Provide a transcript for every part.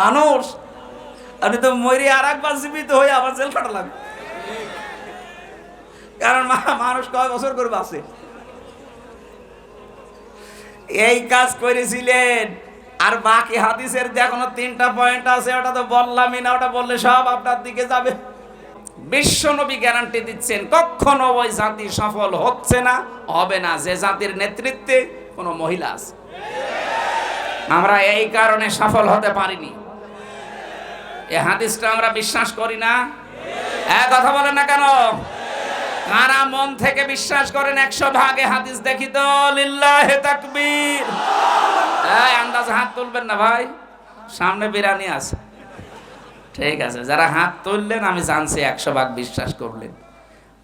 মানুষ। আপনি তো মরি আর একবার জীবিত হয়ে আবার জেল খাটালাম কারণ মানুষ কয় বছর করে বাঁচে। এই কাজ করেছিলেন। আর বাকি হাদিসের যে এখনও তিনটা পয়েন্ট আছে, ওটা তো বললামই না, ওটা বললে সব আপনার দিকে যাবে। বিশ্ব নবী গ্যারান্টি দিচ্ছেন, কখনো ওই জাতি সফল হচ্ছে না, হবে না। যে জাতির নেতৃত্বে কোনো মহিলা আছে। আমরা এই কারণে সফল হতে পারিনি। এ হাদিসটা আমরা বিশ্বাস করি না? এক কথা বলেন না কেন? কারা মন থেকে বিশ্বাস করেন একশো ভাগে হাদিস দেখি তো? লিল্লাহে তাকবীর। এই আন্দাজ হাত তুলবেন না ভাই। সামনে বিরানি আছে। ঠিক আছে, যারা হাত তুললেন, আমি জানছি একশো ভাগ বিশ্বাস করলেন।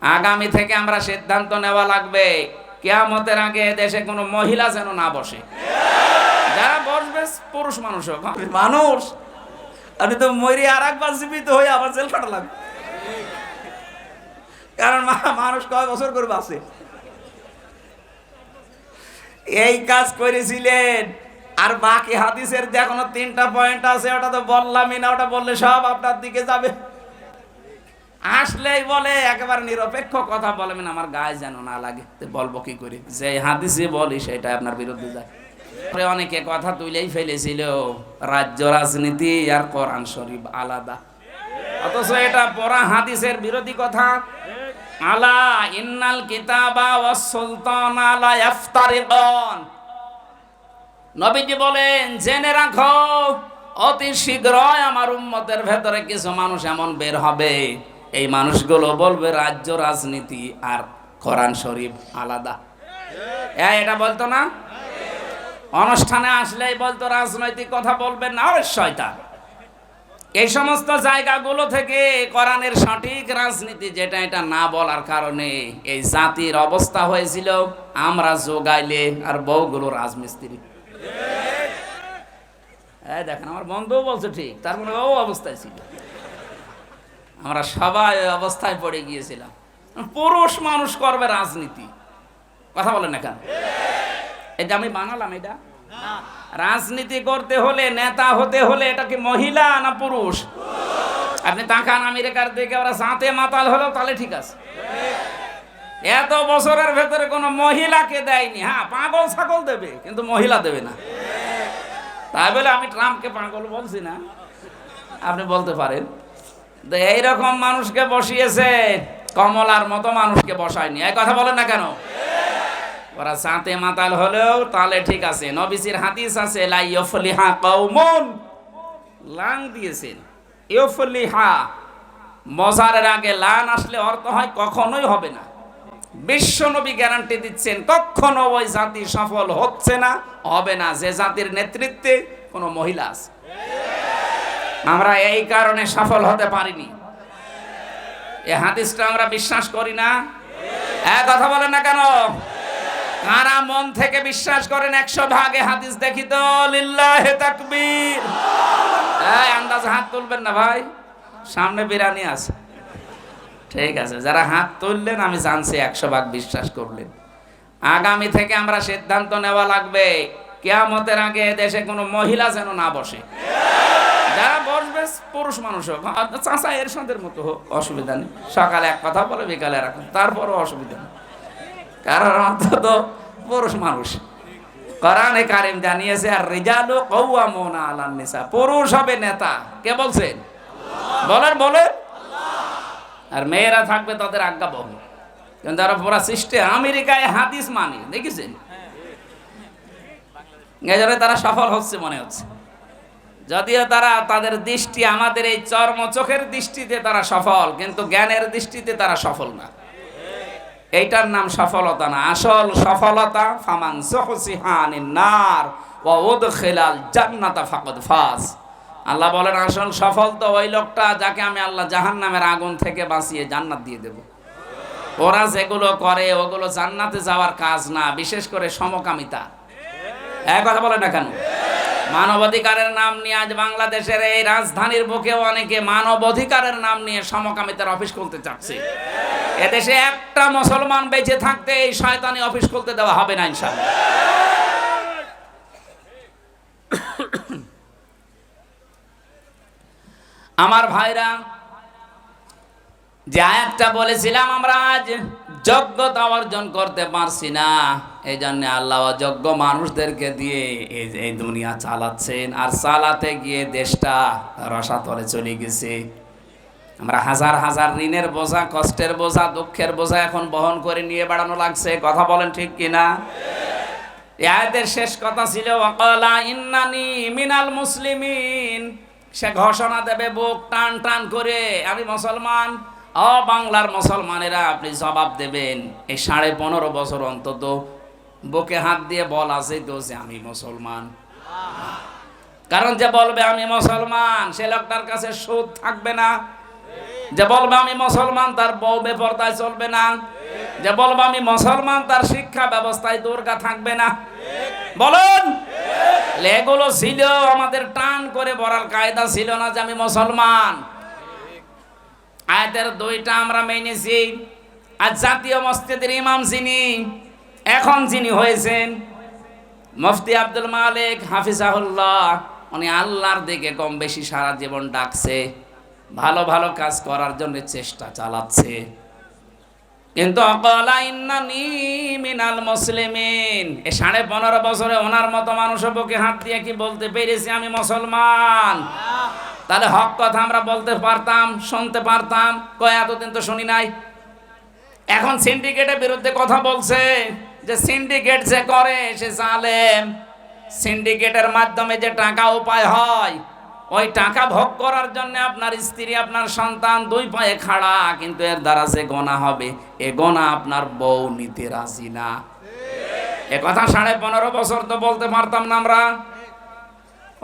আগামী থেকে আমরা সিদ্ধান্ত নেওয়া লাগবে, কেয়ামতের আগে দেশে কোনো মহিলা যেন না বসে। যারা বসবে, পুরুষ মানুষ হোক হ্যাঁ? মানুষ। আপনি তো মরি আর একবার জীবিত হয়ে আবার জেল খাটালাম। কারণ মা- মানুষ কয় বছর করে বাঁচে। এই কাজ করেছিলেন। আর বাকি হাদিসের যে এখনও তিনটা পয়েন্ট আছে, ওটা তো বললামই না, ওটা বললে সব আপনার দিকে যাবে। আসলেই বলে, একেবারে নিরপেক্ষ কথা বলবেন আমার গায়ে যেন না লাগে। বলব কি করে? যে হাদিসে বলি সেটা আপনার বিরুদ্ধে যায়। অনেকে কথা তুলেই ফেলেছিল, রাজ্য রাজনীতি আর কোরআন শরীফ আলাদা। অথচ এটা পড়া হাদিসের বিরোধী কথা। আলা ইন্নাল কিতাবা সুলতান আলা নবীজি বলেন, জেনে রাখো, অতি শীঘ্রই আমার উম্মতের ভেতরে কিছু মানুষ এমন বের হবে। এই মানুষগুলো বলবে, রাজ্য রাজনীতি আর কোরআন শরীফ আলাদা। এটা বলতো না? অনুষ্ঠানে আসলেই বলতো, রাজনৈতিক কথা বলবেন না আরে শয়তান। এই সমস্ত জায়গাগুলো থেকে কোরআনের সঠিক রাজনীতি যেটা, এটা না বলার কারণে এই জাতির অবস্থা হয়েছিল, আমরা যোগাইলে আর বউগুলো রাজমিস্ত্রি। এই দেখেন, আমার বন্ধুও বলছে ঠিক, তার মানে ও অবস্থায় ছিল। আমরা সবাই অবস্থায় পড়ে গিয়েছিলাম। পুরুষ মানুষ করবে রাজনীতি। কথা বলেন না কেন? এটা আমি বানালাম, এটা? রাজনীতি করতে হলে, নেতা হতে হলে এটা কি মহিলা না পুরুষ? আপনি তাকান, আমেরিকার দিকে ওরা সাঁতে মাতাল হলেও তাহলে ঠিক আছে। এত বছরের ভেতরে কোনো মহিলাকে দেয়নি। হ্যাঁ পাগল ছাগল দেবে, কিন্তু মহিলা দেবে না। তাই বলে আমি ট্রাম্পকে পাগল বলছি না। আপনি বলতে পারেন। তো এইরকম মানুষকে বসিয়েছে, কমলার মতো মানুষকে বসায়নি। এই কথা বলেন না কেন? ওরা সাঁতে মাতাল হলেও তাহলে ঠিক আছে। নবিসির হাদিস আছে, লা দিয়েছেন। মজারের আগে লান আসলে অর্থ হয় কখনোই হবে না। গ্যারান্টি দিচ্ছেন, কখনো ওই জাতি সফল হচ্ছে না, হবে না। যে জাতির নেতৃত্বে কোনো মহিলা আছে। আমরা এই কারণে সফল হতে পারিনি। এ হাদিসটা আমরা বিশ্বাস করি না। কথা বলেন না কেন? কারা মন থেকে বিশ্বাস করেন একশো ভাগে হাদিস দেখি তো? লিল্লাহে তাকবীর। আন্দাজ হাত তুলবেন না ভাই। সামনে বিরানি আছে। ঠিক আছে, যারা হাত তুললেন, আমি জানছি একশো ভাগ বিশ্বাস করলেন। আগামী থেকে আমরা সিদ্ধান্ত নেওয়া লাগবে, কেয়ামতের আগে দেশে কোনো মহিলা যেন না বসে। যারা বসবে, পুরুষ মানুষ হোক চাচা এর সাথে মতো হোক, অসুবিধা নেই। সকালে এক কথা বলে, বিকালে এক তারপরও অসুবিধা নেই। কারণ অন্তত পুরুষ মানুষ। কোরআনে কারিম জানিয়েছে আর রিজালু কওয়ামুনা আলান নিসা। পুরুষ হবে নেতা। কে বলছেন? বলেন বলেন। আর মেয়েরা থাকবে তাদের আজ্ঞা বহ কিন্তু তারা পুরা সৃষ্টি আমেরিকায় হাদিস মানে দেখেছেন? এজন্য তারা সফল হচ্ছে মনে হচ্ছে। যদিও তারা তাদের দৃষ্টি আমাদের এই চর্ম চোখের দৃষ্টিতে তারা সফল কিন্তু জ্ঞানের দৃষ্টিতে তারা সফল না। এইটার নাম সফলতা না। আসল সফলতা, ফামান জহসিহানিন নার, ওয়া জান্নাতা ফাকাদ ফাজ। আল্লাহ বলেন, আসল সফল তো ওই লোকটা যাকে আমি আল্লাহ জাহান্নামের আগুন থেকে বাঁচিয়ে জান্নাত দিয়ে দেব। ওরা যেগুলো করে, ওগুলো জান্নাতে যাওয়ার কাজ না, বিশেষ করে সমকামিতা। এক কথা বলে না কেন? মানবাধিকারের নাম নিয়ে আজ বাংলাদেশের এই রাজধানীর বুকেও অনেকে মানবাধিকারের নাম নিয়ে সমকামিতার অফিস খুলতে চাচ্ছে। এদেশে একটা মুসলমান বেঁচে থাকতে এই শয়তানি অফিস খুলতে দেওয়া হবে না ইনশাআল্লাহ। আমার ভাইরা, যে আয়াতটা বলেছিলাম আমরা আজ, যোগ্যতা অর্জন করতে পারছি না। এই জন্য আল্লাহ যোগ্য মানুষদেরকে দিয়ে এই এই দুনিয়া চালাচ্ছেন। আর চালাতে গিয়ে দেশটা রসাতলে চলে গেছে। আমরা হাজার হাজার ঋণের বোঝা, কষ্টের বোঝা, দুঃখের বোঝা এখন বহন করে নিয়ে বেড়ানো লাগছে। কথা বলেন ঠিক কিনা? আয়াতের শেষ কথা ছিল ইন্নানি মিনাল মুসলিমিন। সে ঘোষণা দেবে, বুক টান টান করে, আমি মুসলমান। ও বাংলার মুসলমানেরা আপনি জবাব দেবেন, এই সাড়ে পনেরো বছর অন্তত বুকে হাত দিয়ে বল আছে তো যে আমি মুসলমান। কারণ যে বলবে, আমি মুসলমান, সে লোকটার কাছে সুদ থাকবে না। যে বলবে, আমি মুসলমান, তার বউ বেপরদায় চলবে না। যে বলবে, আমি মুসলমান, তার শিক্ষা ব্যবস্থায় দুর্গা থাকবে না। বলুন, এগুলো ছিল আমাদের টান করে বলার কায়দা ছিল না যে আমি মুসলমান। আয়াতের দুইটা আমরা মেনেছি। আর জাতীয় মসজিদের ইমাম যিনি এখন যিনি হয়েছেন মুফতি আব্দুল মালিক হাফিজাহুল্লাহ, উনি আল্লাহর দিকে কম বেশি সারা জীবন ডাকছে, ভালো ভালো কাজ করার জন্য চেষ্টা চালাচ্ছে। কিন্তু মিনাল মুসলিমিন, এ সাড়ে পনেরো বছরে ওনার মতো মানুষের বুকে হাত দিয়ে কি বলতে পেরেছি আমি মুসলমান? তাহলে হক কথা আমরা বলতে পারতাম, শুনতে পারতাম, কয় এতদিন তো শুনি নাই। এখন সিন্ডিকেটের বিরুদ্ধে কথা বলছে। যে সিন্ডিকেট যে করে সে জালেম। সিন্ডিকেটের মাধ্যমে যে টাকা উপায় হয়, ওই টাকা ভোগ করার জন্য আপনার স্ত্রী, আপনার সন্তান দুই পায়ে খাড়া, কিন্তু এর দ্বারা সে গোনা হবে, এ গোনা আপনার বউ নিতে রাজি না। এ কথা সাড়ে পনেরো বছর তো বলতে পারতাম না আমরা।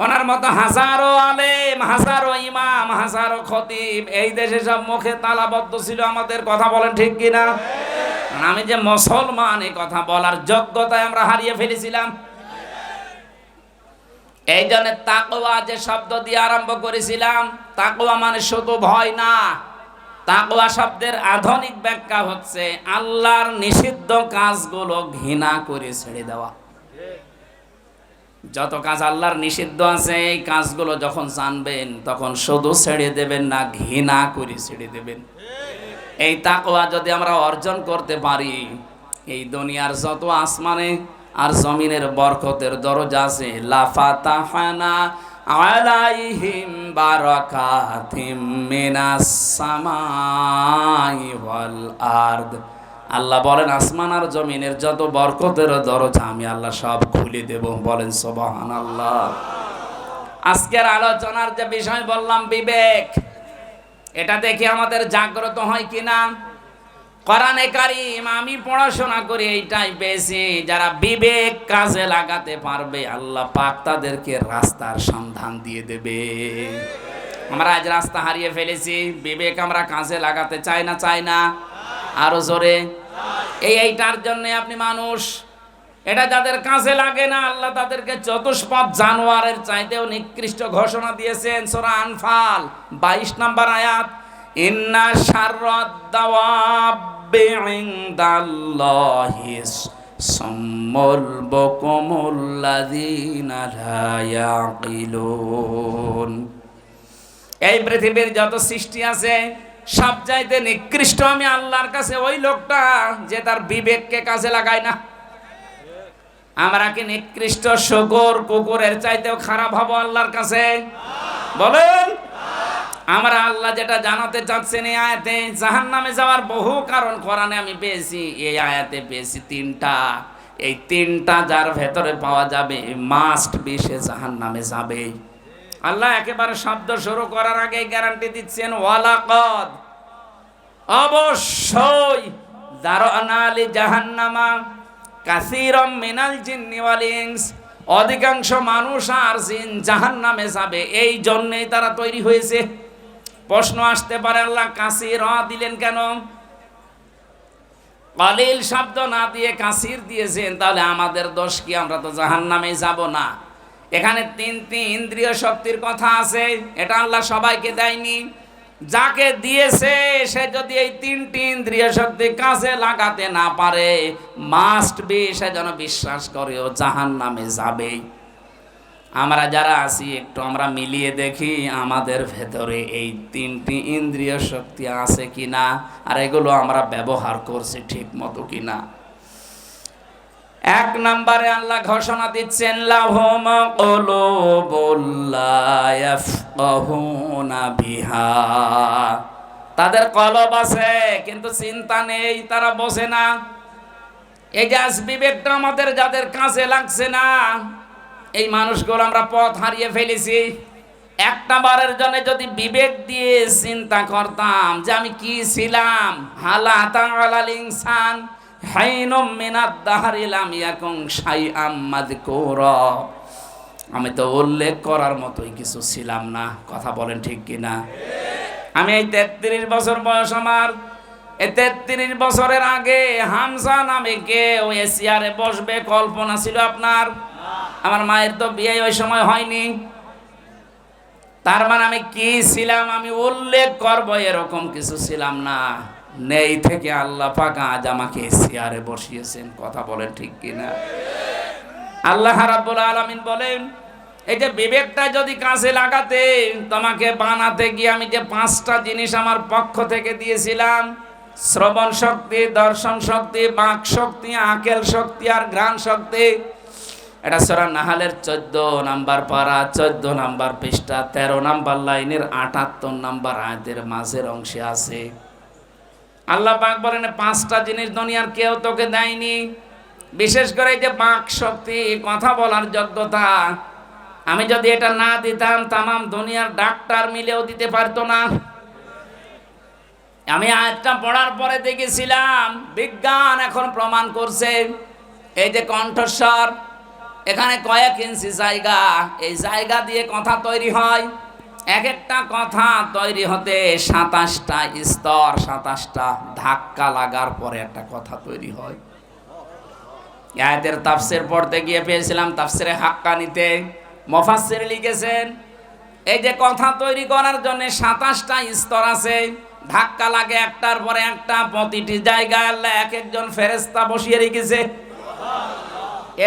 ওনার মতো হাজারো আলেম, হাজারো ইমাম, হাজারো খতিব, এই দেশে সব মুখে তালাবদ্ধ ছিল আমাদের, কথা বলেন ঠিক কিনা? আমি যে মুসলমান, এই কথা বলার যোগ্যতায় আমরা হারিয়ে ফেলেছিলাম। এই জন্য তাকওয়া যে শব্দ দিয়ে আরম্ভ করেছিলাম, তাকওয়া মানে শুধু ভয় না, তাকওয়া শব্দের আধুনিক ব্যাখ্যা হচ্ছে আল্লাহর নিষিদ্ধ কাজগুলো ঘৃণা করে ছেড়ে দেওয়া। যত কাজ আল্লাহর নিষিদ্ধ আছে, এই কাজগুলো যখন জানবেন, তখন শুধু ছেড়ে দেবেন না, ঘৃণা করে ছেড়ে দেবেন। এই তাকওয়া যদি আমরা অর্জন করতে পারি, এই দুনিয়ার যত আসমানে আর জমিনের বরকতের দরজা আছে, লাফাতাহানা আলাইহিম বারাকাতিম মিনাস সামাই ওয়াল আরদ। আল্লাহ বলেন, আসমান আর জমিনের যত বরকতের দরজা আমি আল্লাহ সব খুলে দেব। বলেন সবহান আল্লাহ আজকের আলোচনার যে বিষয় বললাম, বিবেক। এটা দেখে আমাদের জাগ্রত হয় কিনা কোরআনে কারিম, আমি পড়াশোনা করি এইটাই পেয়েছি যারা বিবেক কাজে লাগাতে পারবে, আল্লাহ পাক তাদেরকে রাস্তার সন্ধান দিয়ে দেবে। আমরা আজ রাস্তা হারিয়ে ফেলেছি। বিবেক আমরা কাজে লাগাতে চাই না চাই না। আরও জোরে। এই এইটার জন্য আপনি মানুষ। এটা যাদের কাজে লাগে না, আল্লাহ তাদেরকে চতুষ্পদ জানোয়ারের চাইতেও নিকৃষ্ট ঘোষণা দিয়েছেন সোরা আনফাল, বাইশ নাম্বার আয়াত। ইন্না ইয়াকিলুন। এই পৃথিবীর যত সৃষ্টি আছে সব চাইতে নিকৃষ্ট আমি আল্লাহর কাছে ওই লোকটা যে তার বিবেককে কাজে লাগায় না। আমরা কি নিকৃষ্ট শুকুর কুকুরের চাইতেও খারাপ হব আল্লাহর কাছে? বলেন। আমরা আল্লাহ যেটা জানাতে চাচ্ছেন এই আয়াতে জাহান নামে যাওয়ার বহু কারণ কোরআনে আমি পেয়েছি। এই আয়াতে পেয়েছি তিনটা। এই তিনটা যার ভেতরে পাওয়া যাবে, মাস্ট বি সে জাহান নামে যাবে। আল্লাহ একেবারে শব্দ শুরু করার আগে গ্যারান্টি দিচ্ছেন, ওয়ালাকদ। অবশ্যই দারনালি জাহান্নামা, কাসিরম মিনাল জিন্নি ওয়াল ইনস, অধিকাংশ মানুষ আর জিন জাহান্নামে যাবে। এই জন্যই তারা তৈরি হয়েছে। প্রশ্ন আসতে পারে, আল্লাহ কাসির দিলেন কেন? কলিল শব্দ না দিয়ে কাসির দিয়েছেন, তাহলে আমাদের দোষ কি? আমরা তো জাহান্নামে যাব না। এখানে তিনটি ইন্দ্রিয় শক্তির কথা আছে, এটা আল্লাহ সবাইকে দেয়নি। যাকে দিয়েছে, সে যদি এই তিনটি ইন্দ্রিয় শক্তি কাজে লাগাতে না পারে মাস্ট বি সে যেন বিশ্বাস করে ও জাহান নামে যাবে। আমরা যারা আছি, একটু আমরা মিলিয়ে দেখি আমাদের ভেতরে এই তিনটি ইন্দ্রিয় শক্তি আছে কি না আর এগুলো আমরা ব্যবহার করছি ঠিক মতো কিনা। এক নম্বরে আল্লাহ ঘোষণা দিচ্ছেন, লাহম বিহা। তাদের কলব আছে, কিন্তু চিন্তা নেই, তারা বসে না। এই আজ বিবেকটা আমাদের যাদের কাছে লাগছে না, এই মানুষগুলো আমরা পথ হারিয়ে ফেলেছি। একটা বারের জন্য যদি বিবেক দিয়ে চিন্তা করতাম যে আমি কি ছিলাম, হালা তাআলাল ইনসান মাযকুরা। আমি তো উল্লেখ করার মতোই কিছু ছিলাম না, কথা বলেন ঠিক কিনা? আমি এই তেত্রিশ বছর বয়স আমার। এই তেত্রিশ বছরের আগে হামসা নামে কেউ এশিয়ারে বসবে, কল্পনা ছিল আপনার। আমার মায়ের তো বিয়ে ওই সময় হয়নি। তার মানে আমি কি ছিলাম? আমি উল্লেখ করব, এরকম কিছু ছিলাম না। নেই থেকে আল্লাহ পাক আজ আমাকে চেয়ারে বসিয়েছেন, কথা বলেন ঠিক কিনা? আল্লাহ রাব্বুল আলামিন বলেন, এই যে বিবেকটা যদি কাছে লাগাতে, তোমাকে বানাতে গিয়ে আমি যে পাঁচটা জিনিস আমার পক্ষ থেকে দিয়েছিলাম, শ্রবণ শক্তি, দর্শন শক্তি, বাক শক্তি, আকেল শক্তি আর ঘ্রাণ শক্তি, এটা সরা নাহালের চোদ্দ নাম্বার পারা, চোদ্দ নাম্বার পৃষ্ঠা, তেরো নাম্বার লাইনের আটাত্তর নাম্বার আয়াতের মাঝের অংশে আছে। আল্লাহ পাক বলেন, পাঁচটা জিনিস দুনিয়ার কেউ তোকে দেয়নি। বিশেষ করে যে বাক শক্তি, কথা বলার যোগ্যতা। আমি যদি এটা না দিতাম, তামাম দুনিয়ার ডাক্তার মিলেও দিতে পারতো না। আমি আজটা পড়ার পরে দেখেছিলাম, বিজ্ঞান এখন প্রমাণ করছে, এই যে কণ্ঠস্বর, এখানে কয়েক ইঞ্চি জায়গা, এই জায়গা দিয়ে কথা তৈরি হয়। এক একটা কথা তৈরি হতে সাতাশটা স্তর, সাতাশটা ধাক্কা লাগার পরে একটা কথা তৈরি হয়। আয়াতের তাফসির পড়তে গিয়ে পেয়েছিলাম, তাফসিরে হাক্কা নিতে মফাসির লিখেছেন, এই যে কথা তৈরি করার জন্য সাতাশটা স্তর আছে, ধাক্কা লাগে একটার পরে একটা, প্রতিটি জায়গায় আল্লাহ এক একজন ফেরেস্তা বসিয়ে রেখেছে।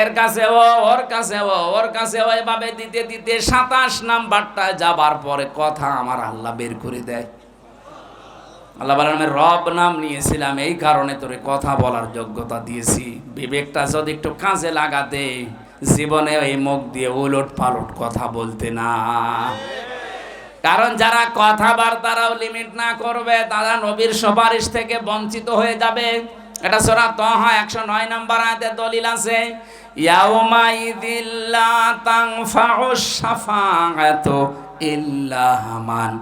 এর কাছে ও, ওর কাছে ও, ওর কাছে ও, এভাবে দিতে দিতে সাতাশ নাম্বারটা যাবার পরে কথা আমার আল্লাহ বের করে দেয়। আল্লাহ বলেন, আমি রব নাম নিয়েছিলাম, এই কারণে তোরে কথা বলার যোগ্যতা দিয়েছি। বিবেকটা যদি একটু কাজে লাগাতে, জীবনে এই মুখ দিয়ে উলট পালট কথা বলতে না। কারণ যারা কথাবার্তারাও লিমিট না করবে, তারা নবীর সুপারিশ থেকে বঞ্চিত হয়ে যাবে। এটা সোরা তহা, একশো নয় নম্বর আয়তে দলিল আছে ইয়াউমাইদিল্লা তাংফাউ শাফাআতু ইল্লা মান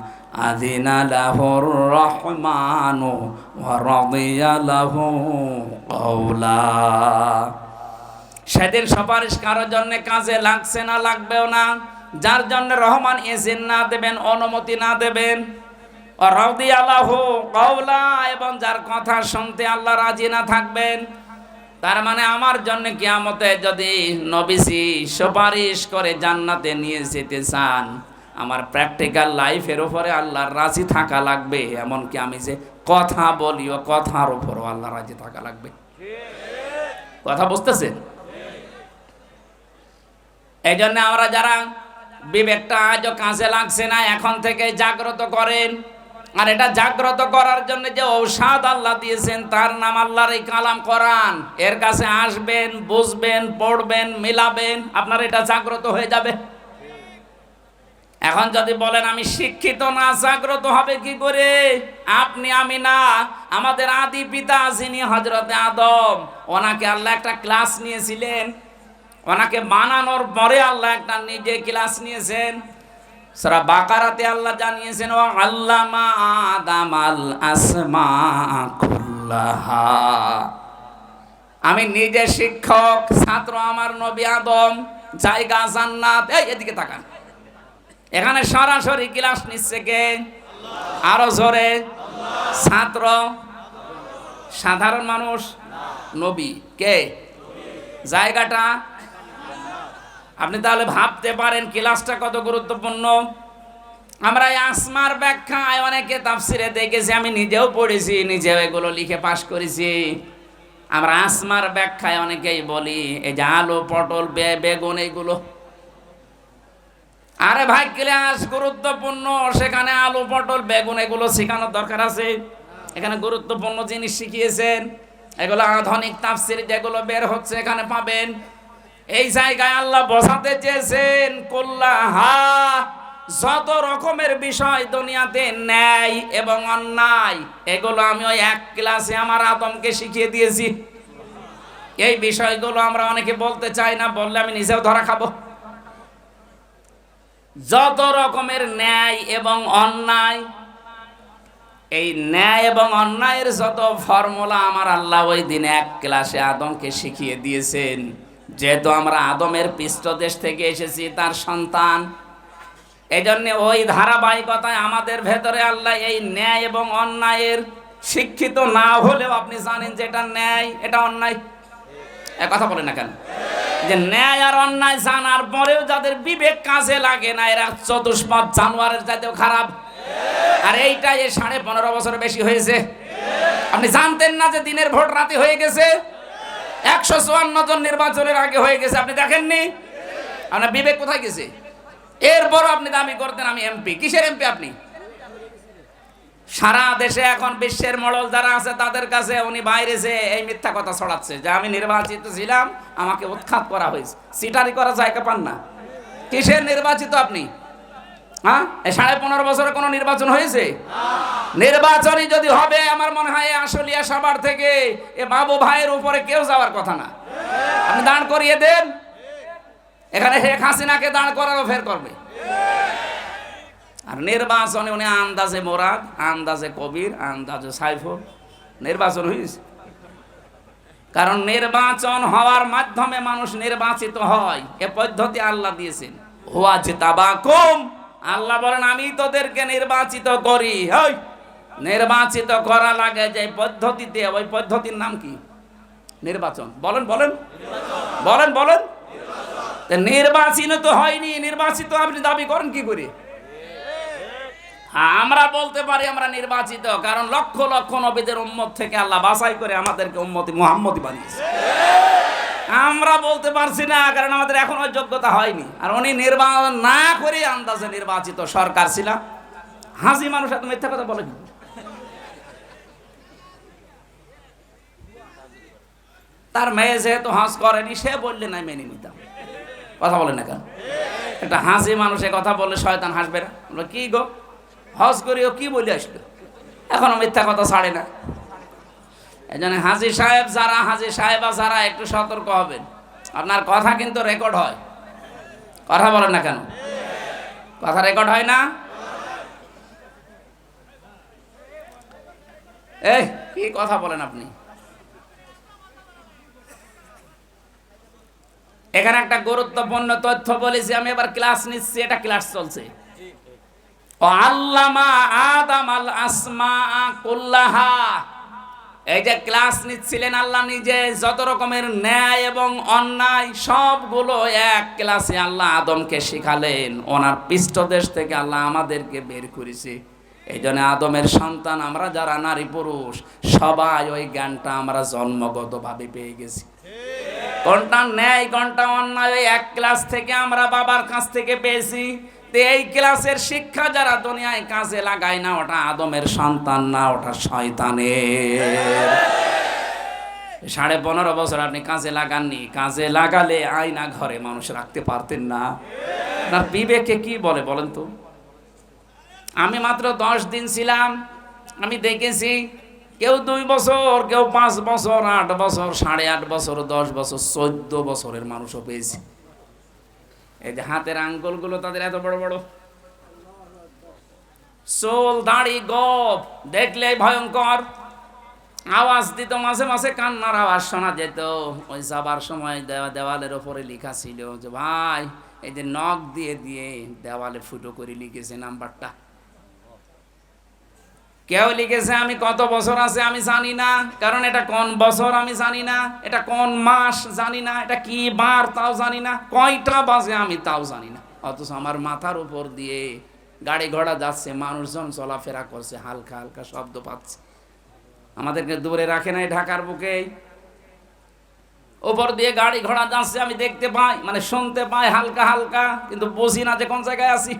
আদিনা লাহুর রহমানু ওয়া রাদিয়া লাহু কওলা সেদিন সুপারিশ কারোর জন্য কাজে লাগছে না, লাগবেও না। যার জন্য রহমান এজেন না দেবেন, অনুমতি না দেবেন রাউদি আল্লাহ কওলা, এবং যার কথা শুনতে আল্লাহ রাজি না থাকবেন, তার মানে আমার জন্য কিয়ামতে যদি নবীজি সুপারিশ করে জান্নাতে নিয়ে যেতে চান, আমার প্র্যাকটিক্যাল লাইফের উপরে আল্লাহর রাজি থাকা লাগবে, এমনকি আমি যে কথা বলি ও কথার উপরও আল্লাহ রাজি থাকা লাগবে। কথা বুঝতেছেন? এই জন্য আমরা যারা বিবেকটা আজও কাজে লাগছে না, এখন থেকে জাগ্রত করেন আর এটা জাগ্রত করার জন্য যে ঔষধ আল্লাহ দিয়েছেন, তার নাম আল্লাহর এই কালাম করান এর কাছে আসবেন, বুঝবেন, পড়বেন, মিলাবেন, আপনার এটা জাগ্রত হয়ে যাবে। এখন যদি বলেন, আমি শিক্ষিত না, জাগ্রত হবে কি করে? আপনি, আমি না, আমাদের আদি পিতা যিনি হজরতে আদম, ওনাকে আল্লাহ একটা ক্লাস নিয়েছিলেন। ওনাকে বানানোর পরে আল্লাহ একটা নিজে ক্লাস নিয়েছেন। সারা বাকারাতে আল্লাহ জানিয়েছেন ও আল্লামা আদাম আল আসমা আমি নিজে শিক্ষক, ছাত্র আমার নবী আদম, জায়গা জান্নাত, এই এদিকে তাকান। এখানে সরাসরি ক্লাস নিচ্ছে কে? আরও জোরে। ছাত্র? সাধারণ মানুষ? নবী। কে? জায়গাটা? আপনি তাহলে ভাবতে পারেন ক্লাসটা কত গুরুত্বপূর্ণ? আমরা এই আসমার ব্যাখ্যায় অনেকে তাফসিরে দেখেছি, আমি নিজেও পড়েছি, নিজেও এগুলো লিখে পাশ করেছি। আমরা আসমার ব্যাখ্যায় অনেকেই বলি, এই যে আলু, পটল বেগুন এইগুলো আরে ভাই, ক্লাস গুরুত্বপূর্ণ, সেখানে আলু, পটল, বেগুন, এগুলো শেখানোর দরকার আছে। এখানে গুরুত্বপূর্ণ জিনিস শিখিয়েছেন। এগুলো আধুনিক তাফসির যেগুলো বের হচ্ছে, এখানে পাবেন। এই জায়গায় আল্লাহ বসাতে চেয়েছেন, কল্লাহা, যত রকমের বিষয় দুনিয়াতে ন্যায় এবং অন্যায়, এগুলো আমি ওই এক ক্লাসে আমার আদমকে শিখিয়ে দিয়েছি। এই বিষয়গুলো আমরা অনেকে বলতে চাই না, বললে আমি নিজেও ধরা খাব। যত রকমের ন্যায় এবং অন্যায়, এই ন্যায় এবং অন্যায়ের যত ফর্মুলা আমার আল্লাহ ওই দিনে এক ক্লাসে আদমকে শিখিয়ে দিয়েছেন। যেহেতু আমরা আদমের পৃষ্ঠদেশ থেকে এসেছি, তার সন্তান। এই জন্য ওই ধারাবাহিকতায় আমাদের ভেতরে আল্লাহ এই ন্যায় এবং অন্যায়ের শিক্ষিত না হলেও আপনি জানেন যে এটা ন্যায়, এটা অন্যায়। কথা বলে না কেন? যে ন্যায় আর অন্যায় জানার পরেও যাদের বিবেক কাজে লাগে না, এরা চতুষ্পদ জানোয়ারের চাইতেও খারাপ। আর এইটা এই সাড়ে পনেরো বছর বেশি হয়েছে। আপনি জানতেন না যে দিনের ভোট রাতে হয়ে গেছে? একশো চুয়ান্ন জন নির্বাচনের আগে হয়ে গেছে, আপনি দেখেননি? আপনার বিবেক কোথায় গেছে? এরপরও আপনি দাবি করতেন আমি এমপি। কিসের এমপি আপনি? সারা দেশে এখন বিশ্বের মডল যারা আছে তাদের কাছে উনি বাইরে যে এই মিথ্যা কথা ছড়াচ্ছে, যে আমি নির্বাচিত ছিলাম, আমাকে উৎখাত করা হয়েছে। সিটারি করা জায়গা পান না। কিসের নির্বাচিত আপনি? হ্যাঁ? সাড়ে পনেরো বছরে কোনো নির্বাচন হয়েছে? নির্বাচনই যদি হবে, আমার মনে হয় এই আশুলিয়া সবার থেকে এ বাবু ভাইয়ের উপরে কেউ যাওয়ার কথা না। আপনি দাঁড় করিয়ে দেন। এখানে শেখ হাসিনাকে দাঁড় করারও ফের করবে। আর নির্বাচনে উনি আন্দাজে মোরাদ, আন্দাজে কবির, আন্দাজে সাইফুল। নির্বাচন হয়েছে। কারণ নির্বাচন হওয়ার মাধ্যমে মানুষ নির্বাচিত হয়। এ পদ্ধতি আল্লাহ দিয়েছেন। হুয়া জিতাবা কম আল্লাহ বলেন, আমি তোদেরকে নির্বাচিত করি। হই, নির্বাচিত করা লাগে যে পদ্ধতিতে, ওই পদ্ধতির নাম কি? নির্বাচন। বলেন বলেন। বলেন বলেন। নির্বাচিত তো হয়নি, নির্বাচিত আপনি দাবি করেন কি করে? আমরা বলতে পারি আমরা নির্বাচিত, কারণ লক্ষ লক্ষ নবীদের উম্মত থেকে আল্লাহ বাছাই করে আমাদেরকে উম্মতি মুহাম্মতি বানিয়েছে। আমরা বলতে পারছি না, কারণ আমাদের এখনও যোগ্যতা হয়নি। আর উনি নির্বাচন না করে আন্দাজে নির্বাচিত সরকার ছিলাম হাসি মানুষ, এত মিথ্যা কথা বলে তার মেয়ে যেহেতু হাঁস করেনি, সে বললে না মেনে নিতাম। কথা বলে না কেন? একটা হাসি মানুষে কথা বললে শয়তান হাসবে না। কি গো? হজ করিও, কি বলে আসলো? এখনও মিথ্যা কথা ছাড়ে না। এই জন্য হাজি সাহেব যারা, হাজি সাহেবা যারা, একটু সতর্ক হবেন। আপনার কথা কিন্তু রেকর্ড হয়। কথা বলেন না কেন? কথা রেকর্ড হয় না? এই, কি কথা বলেন আপনি? এখানে একটা গুরুত্বপূর্ণ তথ্য বলেছি, আমি এবার ক্লাস নিচ্ছি, এটা ক্লাস চলছে। আল্লামা আদম আল আসমা কুল্লাহা। এই যে ক্লাস নিচ্ছিলেন আল্লাহ নিজে, যত রকমের ন্যায় এবং অন্যায় সবগুলো এক ক্লাসে আল্লাহ আদমকে শিখালেন। ওনার পৃষ্ঠদেশ থেকে আল্লাহ আমাদেরকে বের করেছে। এই জন্য আদমের সন্তান, আমরা যারা নারী পুরুষ, সবাই ওই জ্ঞানটা আমরা জন্মগতভাবে পেয়ে গেছি। কোনটা ন্যায়, কোনটা অন্যায় এক ক্লাস থেকে আমরা বাবার কাছ থেকে পেয়েছি। এই ক্লাসের শিক্ষা যারা দুনিয়ায় কাজে লাগায় না, ওটা আদমের সন্তান না, ওটা শয়তানের। সাড়ে পনেরো বছর আপনি কাজে লাগাননি। কাজে লাগালে আয়না ঘরে মানুষ রাখতে পারতেন না। আপনার বিবেকে কি বলে বলেন তো? আমি মাত্র দশ দিন ছিলাম, আমি দেখেছি কেউ দুই বছর, কেউ পাঁচ বছর, আট বছর, সাড়ে আট বছর, দশ বছর, চোদ্দ বছরের মানুষও পেয়েছি। এই যে হাতের আঙ্গুলগুলো তাদের এত বড় বড়। চোল, দাড়ি গপ দেখলে ভয়ঙ্কর। আওয়াজ দিত, মাঝে মাঝে কান্নার আওয়াজ শোনা যেত। ওই যাবার সময় দেওয়া, দেওয়ালের ওপরে লেখা ছিল যে, ভাই, এই যে নখ দিয়ে দিয়ে দেওয়ালে ফুটো করে লিখেছে নাম্বারটা। কেউ লিখেছে, আমি কত বছর আছে আমি জানি না। কারণ এটা কোন বছর আমি জানি না, এটা কোন মাস জানি না, এটা কি বার তাও জানি না, কয়টা বাজে আমি তাও জানি না। অথচ আমার মাথার উপর দিয়ে গাড়ি ঘোড়া যাচ্ছে, মানুষজন চলাফেরা করছে, হালকা হালকা শব্দ পাচ্ছে। আমাদেরকে দূরে রাখে নাই ঢাকার বুকে। ওপর দিয়ে গাড়ি ঘোড়া যাচ্ছে, আমি দেখতে পাই মানে শুনতে পাই হালকা হালকা, কিন্তু বুঝি না যে কোন জায়গায় আছি।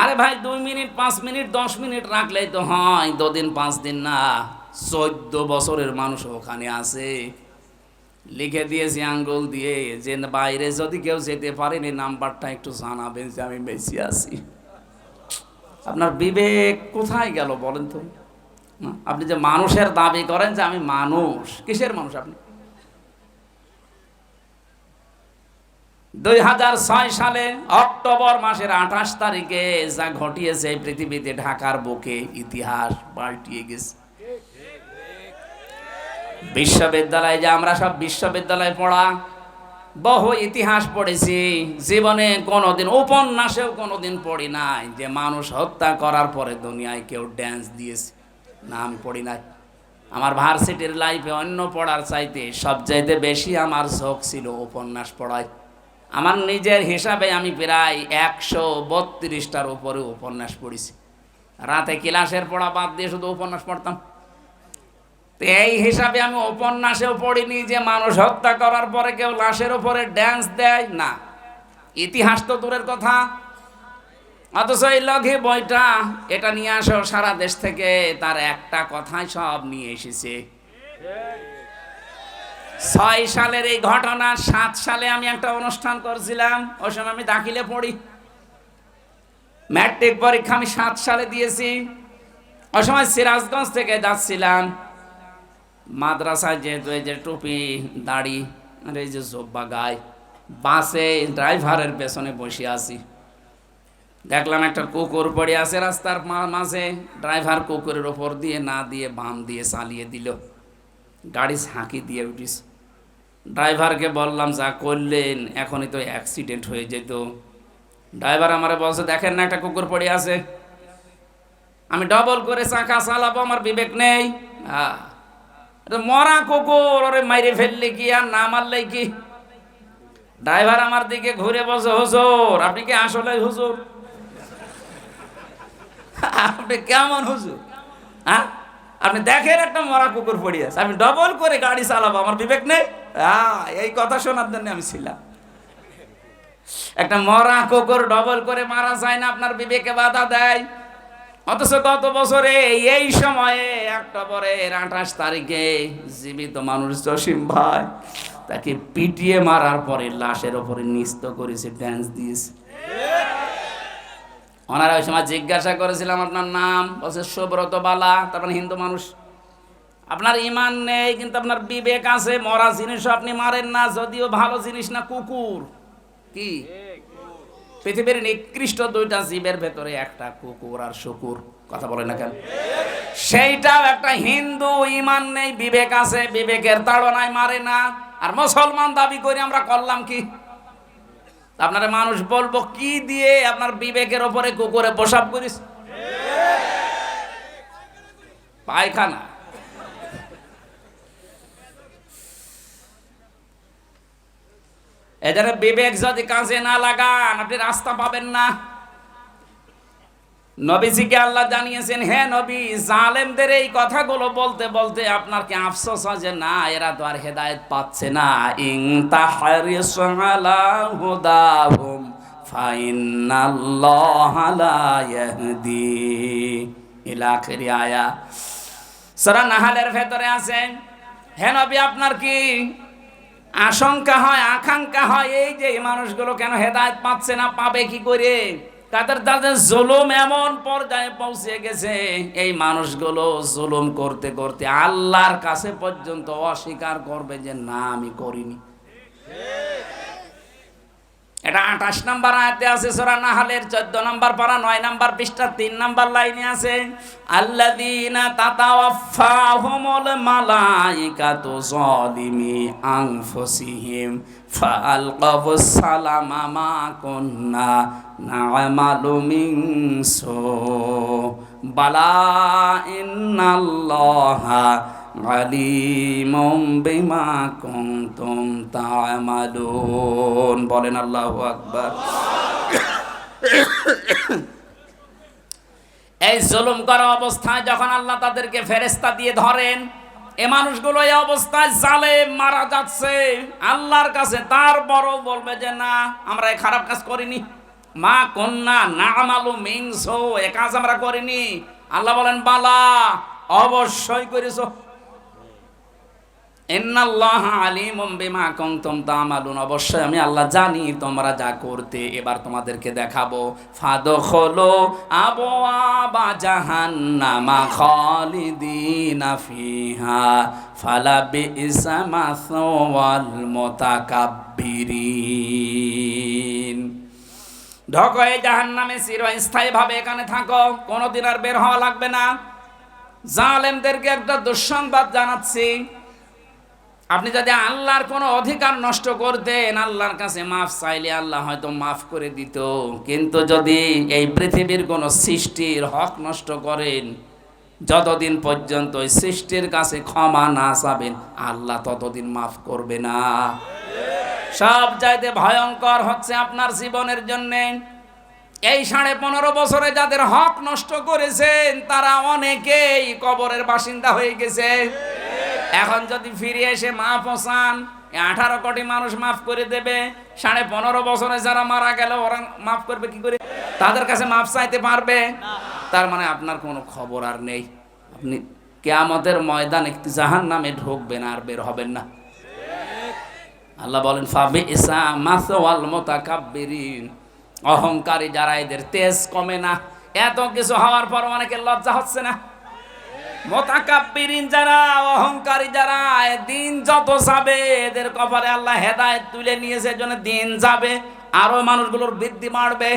আরে ভাই, দুই মিনিট, পাঁচ মিনিট, দশ মিনিট রাখলেই তো হয়। দুদিন, পাঁচ দিন না, চোদ্দ বছরের মানুষ ওখানে আছে। লিখে দিয়েছি, আঙ্গুল দিয়ে, যে বাইরে যদি কেউ যেতে পারেন এই নাম্বারটা একটু জানাবেন যে আমি বেশি আছি। আপনার বিবেক কোথায় গেল বলেন তো? আপনি যে মানুষের দাবি করেন যে আমি মানুষ, কিসের মানুষ আপনি? দুই হাজার ছয় সালে অক্টোবর মাসের আঠাশ তারিখে যা ঘটিয়েছে পৃথিবীতে, ঢাকার বুকে ইতিহাস পাল্টিয়ে গেছে। বিশ্ববিদ্যালয়ে যে আমরা সব বিশ্ববিদ্যালয়ে পড়া, বহু ইতিহাস পড়েছি, জীবনে কোনোদিন, উপন্যাসেও কোনোদিন পড়ি নাই যে মানুষ হত্যা করার পরে দুনিয়ায় কেউ ড্যান্স দিয়েছে। না, আমি পড়ি নাই। আমার ভার্সিটির লাইফে অন্য পড়ার চাইতে সবচাইতে বেশি আমার শখ ছিল উপন্যাস পড়ায়। আমার নিজের হিসাবে আমি প্রায় একশো বত্রিশটার উপরে উপন্যাস পড়েছি। রাতে ক্লাসের পড়া বাদ দিয়ে শুধু উপন্যাস পড়তাম। তো এই হিসাবে আমি উপন্যাসেও পড়িনি যে মানুষ হত্যা করার পরে কেউ লাশের উপরে ড্যান্স দেয়, না। ইতিহাস তো দূরের কথা। অথচ এই লঘে বইটা, এটা নিয়ে আসো, সারা দেশ থেকে তার একটা কথাই সব নিয়ে এসেছে। ছয় সালের এই ঘটনা, সাত সালে আমি একটা অনুষ্ঠান করছিলাম। ওই সময় আমি দাখিলে পড়ি। ম্যাট্রিক পরীক্ষা আমি সাত সালে দিয়েছি। ওই সময় সিরাজগঞ্জ থেকে যাচ্ছিলাম। মাদ্রাসায় যেহেতু এই যে টুপি, দাড়ি, আর এই যে জব্বা গায়ে, বাসে ড্রাইভারের পেছনে বসে আছি। দেখলাম একটা কুকুর পড়ে আছে রাস্তার মাঝে। ড্রাইভার কুকুরের ওপর দিয়ে, না দিয়ে, বাম দিয়ে চালিয়ে দিল। গাড়ি ঝাঁকি দিয়ে উঠিস। ড্রাইভারকে বললাম, যা করলেন, এখনই তো অ্যাক্সিডেন্ট হয়ে যেত। ড্রাইভার আমারে বলছে, দেখেন না, একটা কুকুর পড়ে আছে। আমি ডবল করে চাকা চালাবো, আমার বিবেক নেই। মরা কুকুর, ওরে মাইরে ফেললে কি আর, না মারলে কি? ড্রাইভার আমার দিকে ঘুরে বলছে, হুজুর, আপনি কি আসলে হুজুর? আপনি কেমন হুজুর? হ্যাঁ? আপনি দেখেন একটা মরা কুকুর পড়ে আছে। আমি ডবল করে গাড়ি চালাবো, আমার বিবেক নেই। এই কথা শোনার জন্য আমি ছিলাম। একটা মরা কুকুর ডবল করে মারা যায় না, আপনার বিবেকে বাধা দেয়। অথচ গত বছরে এই সময়ে অক্টোবরের আঠাশ তারিখে জীবিত মানুষ জসিম ভাই, তাকে পিটিয়ে মারার পরে লাশের ওপরে নিস্ত করেছে ড্যান্স দিয়েছে। ওনারা ওই সময় জিজ্ঞাসা করেছিলাম আপনার নাম? বলছে সুব্রত বালা তারপর হিন্দু মানুষ আপনার ইমান নেই, কিন্তু আপনার বিবেক আছে, মরা জিনিস আপনি মারেন না, যদিও ভালো জিনিস না, কুকুর। কি? পৃথিবীর নিকৃষ্ট দুইটা জীবের ভেতরে একটা কুকুর আর শুকুর। কথা বলে না কেন? সেইটাও একটা হিন্দু, ইমান নেই, বিবেক আছে, বিবেকের তাড়নায় মারে না। আর মুসলমান দাবি করে আমরা করলাম কি? আপনার মানুষ বলব, কি দিয়ে আপনার বিবেকের ওপরে কুকুরে প্রসাব করিস? পায়খানা। এদের বিবেক যদি কাজে না লাগান, আপনি রাস্তা পাবেন না। নবীজিকে আল্লাহ জানিয়েছেন, হে নবী, জালেমদের এই কথাগুলো বলতে বলতে আপনার কি আফসোস হয় যে, না, এরা তো আর হেদায়েত পাচ্ছে না। ইং তাহরিস আলা হুদাহুম ফাইনাল্লাহা লা ইয়াহদি। ইলা আখিরি আয়া। সূরা নাহালের ভেতরে আছে, হে নবী, আপনার কি আশঙ্কা হয়, আকাঙ্ক্ষা হয়, এই যে মানুষগুলো কেন হেদায়ত পাচ্ছে না, পাবে কি করে? তাদের তাদের জুলুম এমন পর্যায়ে পৌঁছে গেছে, এই মানুষগুলো জুলুম করতে করতে আল্লাহর কাছে পর্যন্ত অস্বীকার করবে যে, না, আমি করিনি। এটা আঠাশ নাম্বার আয়াতে আছে, সোরা নাহালের চোদ্দ নাম্বার পারা, নয় নাম্বার পৃষ্ঠা, তিন নাম্বার লাইনে আছে আল্লাদিনা তাতাওয়াফাহুমুল মালাইকাতু যালিমি আনফুসিহিম ফাআলকাবুস সালামা মা কুন্না না'মালু মিন সু, বালা ইন্নাল্লাহা আলিমুম বিমা কুনতুম তা'মালুন। বলেন আল্লাহু আকবার। এই জুলুম করা অবস্থায় যখন আল্লাহ তাদেরকে ফেরেস্তা দিয়ে ধরেন, এ মানুষগুলো এই অবস্থায় জালে মারা যাচ্ছে। আল্লাহর কাছে তারপরও বলবে যে, না, আমরা এই খারাপ কাজ করিনি। মা কন্যা না আমালু মিংস এ কাজ আমরা করিনি। আল্লাহ বলেন, বালা, অবশ্যই করেছ। তামালুন। অবশ্যই আমি আল্লাহ জানি তোমরা যা করতে, এবার তোমাদেরকে দেখাবো। ফাদখুলু আবওয়াবা জাহান্নামা খালিদিনা ফিহা। ফালা জাহান্নামে এখানে থাকো। কোনোদিন আর বের হওয়া লাগবে না। জালেমদেরকে একটা দুঃসংবাদ জানাচ্ছি। আপনি যদি আল্লাহর কোনো অধিকার নষ্ট করতেন, আল্লাহর কাছে মাফ চাইলে আল্লাহ হয়তো মাফ করে দিত। কিন্তু যদি এই পৃথিবীর কোনো সৃষ্টির হক নষ্ট করেন, যতদিন পর্যন্ত ওই সৃষ্টির কাছে ক্ষমা না চাবেন, আল্লাহ ততদিন মাফ করবে না। সব চাইতে ভয়ঙ্কর হচ্ছে আপনার জীবনের জন্যে। এই সাড়ে পনেরো বছরে যাদের হক নষ্ট করেছেন, তারা অনেকেই কবরের বাসিন্দা হয়ে গেছে। এখন যদি ফিরে এসে মাফ হোসান আঠারো কোটি মানুষ মাফ করে দেবে, সাড়ে পনেরো বছরে যারা মারা গেল, ওরা মাফ করবে কি করে? তাদের কাছে মাফ চাইতে পারবে? তার মানে আপনার কোনো খবর আর নেই। আপনি কেয়ামতের ময়দান একটি জাহান নামে ঢুকবেন, আর বের হবেন না। আল্লাহ বলেন, ফাবি ইসা মাসওয়াল মুতাকাব্বিরিন। অহংকারী যারা এদের তেজ কমে না। এত কিছু হওয়ার পর অনেকের লজ্জা হচ্ছে না। মোতাকাব্বিরিন যারা, অহংকারী যারা দিন যত যাবে, এদের কপালে আল্লাহ হেদায়েত তুলে নিয়েছে জন্য দিন যাবে, আরও মানুষগুলোর বৃদ্ধি বাড়বে।